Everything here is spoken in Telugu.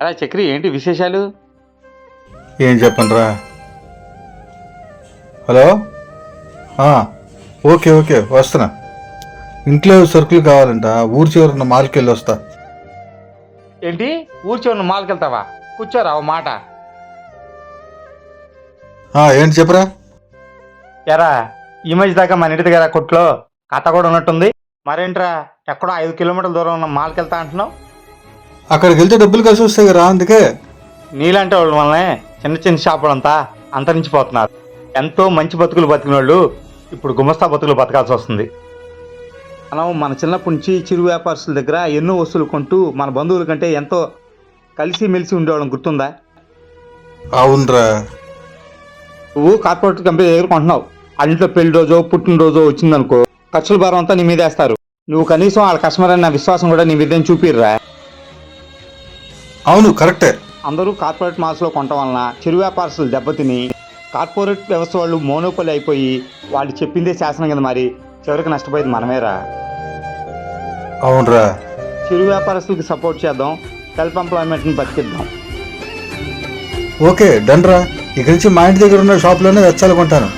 అలా చక్రి ఏంటి విశేషాలు? ఏం చెప్పండిరా? హలో? ఓకే ఓకే వస్తున్నా. ఇంట్లో సరుకులు కావాలంట ఊరి చివరిన మాల్కి వెళ్ళి వస్తా ఏంటి? ఊరి చివరిన మాల్కి వెళ్తావా? కూర్చోరా ఓ మాట. ఏంటి చెప్పరా? ఎరా ఈ మధ్య దాకా మన ఇంటి దగ్గర కొట్లో కథ కూడా ఉన్నట్టుంది. మరేంట్రా ఎక్కడో ఐదు కిలోమీటర్ల దూరం ఉన్న మాల్కి వెళ్తా అంటున్నావు? అక్కడికి వెళ్తే డబ్బులు కలిసి వస్తాయి కదా అందుకే. నీలాంటి వాళ్ళ వల్లనే చిన్న చిన్న షాపులంతా అంతరించిపోతున్నారు. ఎంతో మంచి బతుకులు బతికిన వాళ్ళు ఇప్పుడు గుమస్తా బతుకులు బతకాల్సి వస్తుంది. మనం మన చిన్నప్పటి నుంచి చిరు వ్యాపారస్తుల దగ్గర ఎన్నో వస్తువులు కొంటూ మన బంధువుల కంటే ఎంతో కలిసి మెలిసి ఉండేవాళ్ళం. గుర్తుందా? అవునరా. నువ్వు కార్పొరేట్ కంపెనీ దగ్గర కొంటున్నావు. ఇంట్లో పెళ్ళి రోజు పుట్టినరోజు వచ్చిందనుకో ఖర్చుల భారం అంతా నీ మీద వేస్తారు. నువ్వు కనీసం వాళ్ళ కస్టమర్ అన్న విశ్వాసం కూడా నీ మీద చూపిర్రా. అవును కరెక్టే. అందరూ కార్పొరేట్ మాల్స్లో కొనటం వలన చిరు వ్యాపారస్తులు దెబ్బతిని కార్పొరేట్ వ్యవస్థ వాళ్ళు మోనోపలి అయిపోయి వాళ్ళు చెప్పిందే శాసనం కింద మరి. చివరికి నష్టపోయేది మనమేరా. అవునరా. చిరు వ్యాపారస్తులకు సపోర్ట్ చేద్దాం సెల్ఫ్ ఎంప్లాయ్మెంట్ని బతికిద్దాం. ఓకే డన్ రా ఇక్కడి నుంచి మా ఇంటి దగ్గర ఉన్న షాప్లోనే వెచ్చాలు కొంటాను.